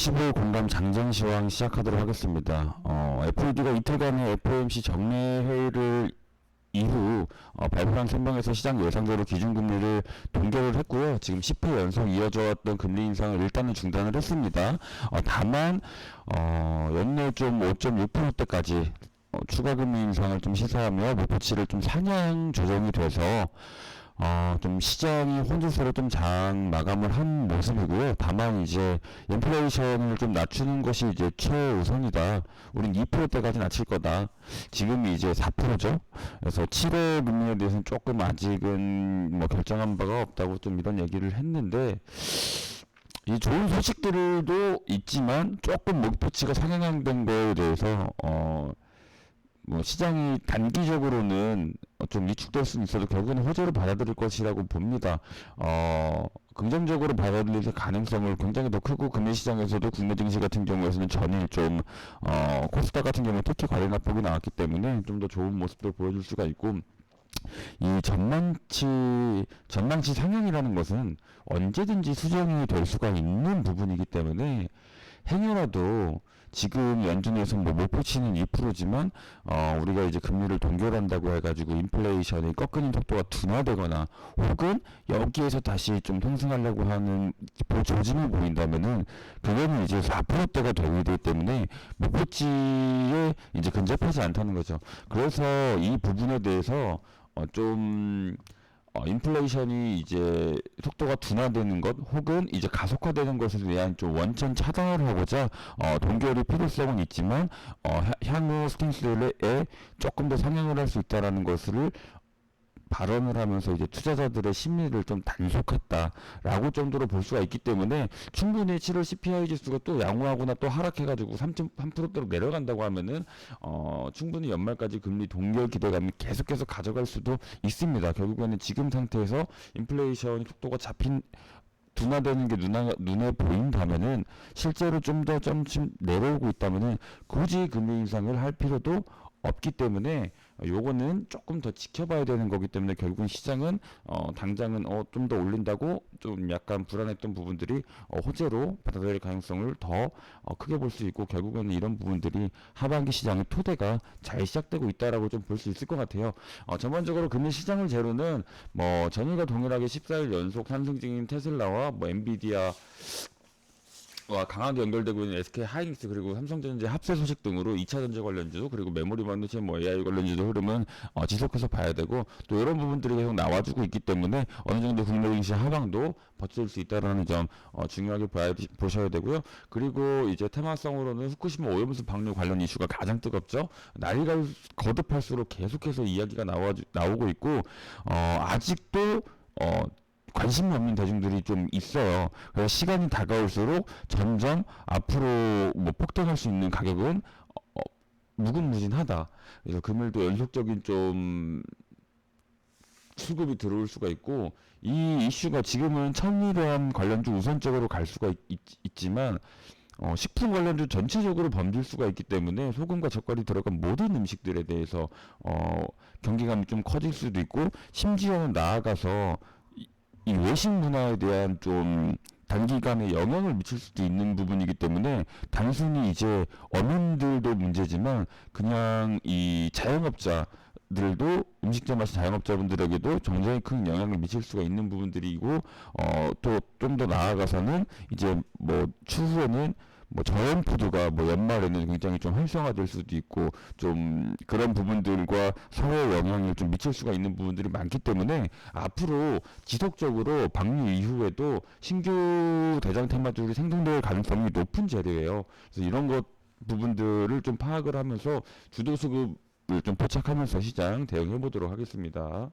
15일 공감 장전 시황 시작하도록 하겠습니다. 어, FED가 이틀간의 FOMC 정례 회의를 이후 어, 발표한 성명에서 시장 예상대로 기준금리를 동결을 했고요. 지금 10회 연속 이어져 왔던 금리 인상을 일단은 중단을 했습니다. 어, 다만 어, 연내 좀 5.6%대까지 어, 추가 금리 인상을 좀 시사하며 목표치를 좀 상향 조정이 돼서 어, 좀 시장이 혼조세로 좀 장 마감을 한 모습이고요. 다만 이제 인플레이션을 좀 낮추는 것이 이제 최우선이다. 우린 2%대까지 낮출 거다. 지금이 이제 4%죠. 그래서 7월 금리에 대해서는 조금 아직은 뭐 결정한 바가 없다고 좀 이런 얘기를 했는데 이 좋은 소식들도 있지만 조금 목표치가 상향된 거에 대해서 어, 뭐 시장이 단기적으로는 어, 좀 위축될 수는 있어도 결국은 호재로 받아들일 것이라고 봅니다. 어, 긍정적으로 받아들일 가능성을 굉장히 더 크고 금리 시장에서도 국내 증시 같은 경우에서는 전일 좀 어, 코스닥 같은 경우는 특히 과열 낙폭이 나왔기 때문에 좀 더 좋은 모습을 보여줄 수가 있고 이 전망치 전망치 상향이라는 것은 언제든지 수정이 될 수가 있는 부분이기 때문에 행여라도 지금 연준에서 뭐 목표치는 2%지만 어 우리가 이제 금리를 동결한다고 해가지고 인플레이션이 꺾이는 속도가 둔화되거나 혹은 여기에서 다시 좀 상승하려고 하는 보- 조짐을 보인다면은 그거는 이제 4%대가 되기 때문에 목표치에 이제 근접하지 않다는 거죠. 그래서 이 부분에 대해서 어좀 어, 인플레이션이 이제 속도가 둔화되는 것 혹은 이제 가속화되는 것에 대한 좀 원천 차단을 하고자 어, 동결의 필요성은 있지만 어, 하- 향후 스탠스에 조금 더 상향을 할 수 있다라는 것을 발언을 하면서 이제 투자자들의 심리를 좀 단속했다라고 정도로 볼 수가 있기 때문에 충분히 7월 CPI 지수가 또 양호하거나 또 하락해가지고 3.3%대로 내려간다고 하면은 어 충분히 연말까지 금리 동결 기대감이 계속해서 가져갈 수도 있습니다. 결국에는 지금 상태에서 인플레이션 속도가 잡힌 둔화되는 게 눈에, 눈에 보인다면은 실제로 좀더 점점 내려오고 있다면은 굳이 금리 인상을 할 필요도 없기 때문에 요거는 조금 더 지켜봐야 되는 거기 때문에 결국은 시장은 어 당장은 어 좀 더 올린다고 좀 약간 불안했던 부분들이 어 호재로 받아들일 가능성을 더 어, 크게 볼 수 있고 결국에는 이런 부분들이 하반기 시장의 토대가 잘 시작되고 있다라고 좀 볼 수 있을 것 같아요. 어 전반적으로 금리 시장을 제로는 뭐 전일과 동일하게 14일 연속 상승 중인 테슬라와 뭐 엔비디아 와 강하게 연결되고 있는 SK 하이닉스 그리고 삼성전자 합세 소식 등으로 2차 전지 관련주 그리고 메모리 반도체 뭐 AI 관련주도 흐름은 어, 지속해서 봐야 되고 또 이런 부분들이 계속 나와주고 있기 때문에 어느 정도 국내 증시 하방도 버틸 수 있다라는 점 어, 중요하게 봐야, 보셔야 되고요. 그리고 이제 테마성으로는 후쿠시마 오염수 방류 관련 이슈가 가장 뜨겁죠. 나이가 거듭할수록 계속해서 이야기가 나와 나오고 있고 어, 아직도 어, 관심이 없는 대중들이 좀 있어요. 그래서 시간이 다가올수록 점점 앞으로 뭐 폭등할 수 있는 가격은 어, 무궁무진하다. 그래서 금일도 연속적인 좀 수급이 들어올 수가 있고 이 이슈가 지금은 천일환 관련주 우선적으로 갈 수가 있, 지만 어, 식품 관련주 전체적으로 범질 수가 있기 때문에 소금과 젓갈이 들어간 모든 음식들에 대해서 어, 경계감이 좀 커질 수도 있고 심지어는 나아가서 이, 이 외식 문화에 대한 좀 단기간에 영향을 미칠 수도 있는 부분이기 때문에 단순히 이제 어민들도 문제지만 그냥 이 자영업자 들도 음식점 하신 자영업자분들에게도 굉장히 큰 영향을 미칠 수가 있는 부분들이고 어 또 좀 더 나아가서는 이제 뭐 추후에는 뭐 저염 푸드가 뭐 연말에는 굉장히 좀 활성화될 수도 있고 좀 그런 부분들과 서로 영향을 좀 미칠 수가 있는 부분들이 많기 때문에 앞으로 지속적으로 방류 이후에도 신규 대장 테마주들이 생성될 가능성이 높은 재료예요. 그래서 이런 것 부분들을 좀 파악을 하면서 주도 수급 을 좀 포착하면서 시장 대응해 보도록 하겠습니다.